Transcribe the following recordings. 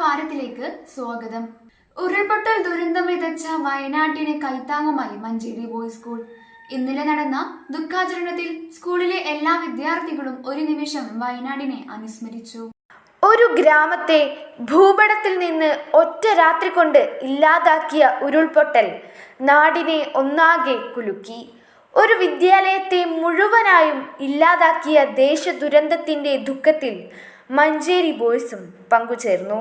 വാരത്തിലേക്ക് സ്വാഗതം. ഉരുൾപൊട്ടൽ ദുരന്തം വിതച്ച വയനാട്ടിന് കൈത്താങ്ങുമായി മഞ്ചേരി ബോയ്സ് സ്കൂൾ. ഇന്നലെ നടന്ന ദുഃഖാചരണത്തിൽ സ്കൂളിലെ എല്ലാ വിദ്യാർത്ഥികളും ഒരു നിമിഷം വയനാടിനെ അനുസ്മരിച്ചു. ഒരു ഗ്രാമത്തെ ഭൂപടത്തിൽ നിന്ന് ഒറ്റ രാത്രി കൊണ്ട് ഇല്ലാതാക്കിയ ഉരുൾപൊട്ടൽ നാടിനെ ഒന്നാകെ കുലുക്കി. ഒരു വിദ്യാലയത്തെ മുഴുവനായും ഇല്ലാതാക്കിയ ദേശ ദുരന്തത്തിന്റെ ദുഃഖത്തിൽ മഞ്ചേരി ബോയ്സും പങ്കുചേർന്നു.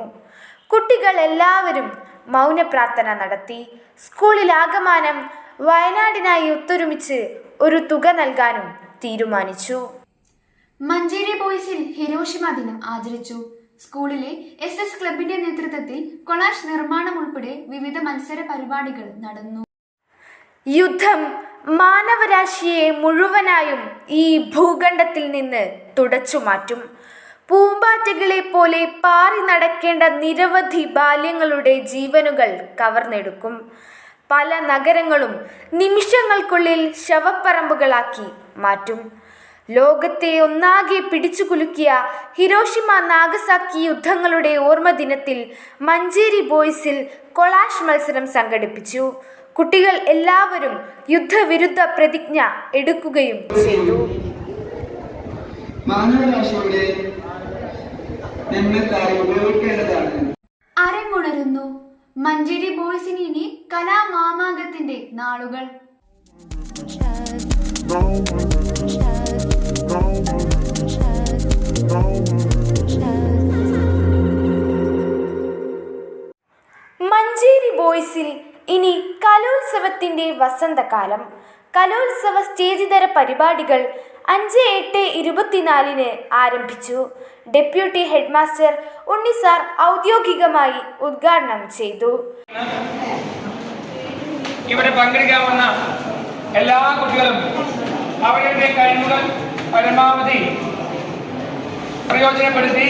കുട്ടികൾ എല്ലാവരും മൗനപ്രാർത്ഥന നടത്തി. സ്കൂളിൽ സ്കൂളിലാകമാനം വയനാടിനായി ഒത്തൊരുമിച്ച് ഒരു തുക നൽകാനും തീരുമാനിച്ചു. മഞ്ചേരി ബോയ്സിൽ ഹിരോഷിമ ദിനം ആചരിച്ചു. സ്കൂളിലെ എസ് എസ് ക്ലബിന്റെ നേതൃത്വത്തിൽ കൊളാഷ് നിർമ്മാണം ഉൾപ്പെടെ വിവിധ മത്സര പരിപാടികൾ നടന്നു. യുദ്ധം മാനവരാശിയെ മുഴുവനായും ഈ ഭൂഖണ്ഡത്തിൽ നിന്ന് തുടച്ചു മാറ്റും. പൂമ്പാറ്റകളെ പോലെ പാറി നടക്കേണ്ട നിരവധി ബാല്യങ്ങളുടെ ജീവനുകൾ കവർന്നെടുക്കും. പല നഗരങ്ങളും നിമിഷങ്ങൾക്കുള്ളിൽ ശവപ്പറമ്പുകളാക്കി മാറ്റും. ലോകത്തെ ഒന്നാകെ പിടിച്ചു കുലുക്കിയ ഹിരോഷിമ നാഗസാക്കി യുദ്ധങ്ങളുടെ ഓർമ്മ ദിനത്തിൽ മഞ്ചേരി ബോയ്സിൽ കൊളാഷ് മത്സരം സംഘടിപ്പിച്ചു. കുട്ടികൾ എല്ലാവരും യുദ്ധവിരുദ്ധ പ്രതിജ്ഞ എടുക്കുകയും ചെയ്തു. അരങ്ങുണരുന്നു. മഞ്ചേരി ബോയ്സിന് ഇനി കലാമാമാങ്കത്തിന്റെ നാളുകൾ. മഞ്ചേരി ബോയ്സിൽ ഇനി കലോത്സവത്തിന്റെ വസന്തകാലം. കലോത്സവ സ്റ്റേജിതര പരിപാടികൾ അഞ്ച് എട്ട് ഇരുപത്തിനാലിന് ആരംഭിച്ചു. ഡെപ്യൂട്ടി ഹെഡ്മാസ്റ്റർ ഉണ്ണിസാർ ഔദ്യോഗികമായി ഉദ്ഘാടനം ചെയ്തു. ഇവിടെ പങ്കെടുക്കാൻ വന്ന എല്ലാ കുട്ടികളും അവരുടെ കഴിവുകൾ പരമാവധി പ്രയോജനപ്പെടുത്തി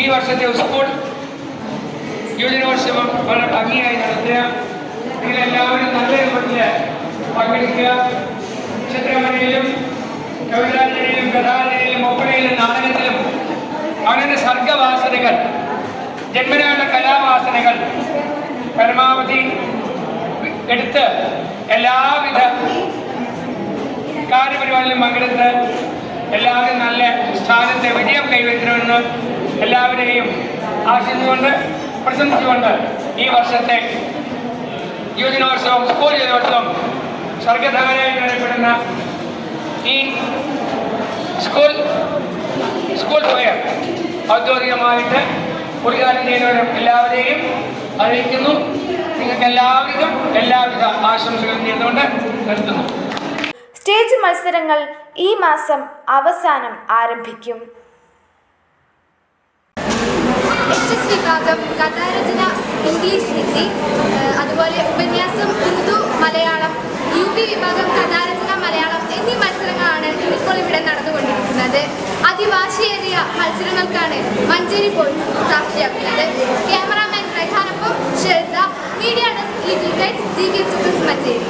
ഈ വർഷത്തെ സ്കൂൾ യുവജനോത്സവം വളരെ ഭംഗിയായി നടത്തുക. നിങ്ങളെല്ലാവരും നല്ല രൂപത്തിൽ പങ്കെടുക്കുക. കവിതാരചനയിലും കഥാലയിലും ഒപ്പനയിലും നാടകത്തിലും അവനവന്റെ സർഗവാസനകൾ ജന്മനായുള്ള കലാവാസനകൾ പരമാവധി എടുത്ത് എല്ലാവിധ കാര്യപരിപാടിയിലും പങ്കെടുത്ത് എല്ലാവരും നല്ല സ്ഥാനത്തെ വിജയം കൈവരുത്തണമെന്ന് എല്ലാവരെയും ആശിച്ചുകൊണ്ട് പ്രശംസിച്ചുകൊണ്ട് ഈ വർഷത്തെ യുവജനോത്സവം സ്കൂൾ യുവജനോത്സവം സർഗധാരയായി അറിയപ്പെടുന്ന സ്കൂൾ സ്കൂൾ ഫെയർ ഔദ്യോഗികമായിട്ട് ഉദ്ഘാടനം എല്ലാവരെയും അറിയിക്കുന്നു. നിങ്ങൾക്ക് എല്ലാവർക്കും എല്ലാവിധ ആശംസകളും നേർന്നുകൊണ്ട് നിർത്തുന്നു. സ്റ്റേജ് മത്സരങ്ങൾ ഈ മാസം അവസാനം ആരംഭിക്കും. വിഭാഗം കഥാരചന ഇംഗ്ലീഷ് ഹിന്ദി അതുപോലെ ഉപന്യാസം ഉറുദു മലയാളം യു പി വിഭാഗം കഥാരചന മലയാളം എന്നീ മത്സരങ്ങളാണ് ഇപ്പോൾ ഇവിടെ നടന്നുകൊണ്ടിരിക്കുന്നത് അതിവാശിയേറിയ മത്സരങ്ങൾക്കാണ് മഞ്ചേരി ബോയ്സ് സാക്ഷിയാക്കുന്നത്. ക്യാമറാമാൻ റൈഹാനൊപ്പം ഷെൽസ മീഡിയ ഡെസ്ക് മഞ്ചേരി.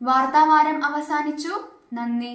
വാർത്താവാരം അവസാനിച്ചു. നന്ദി.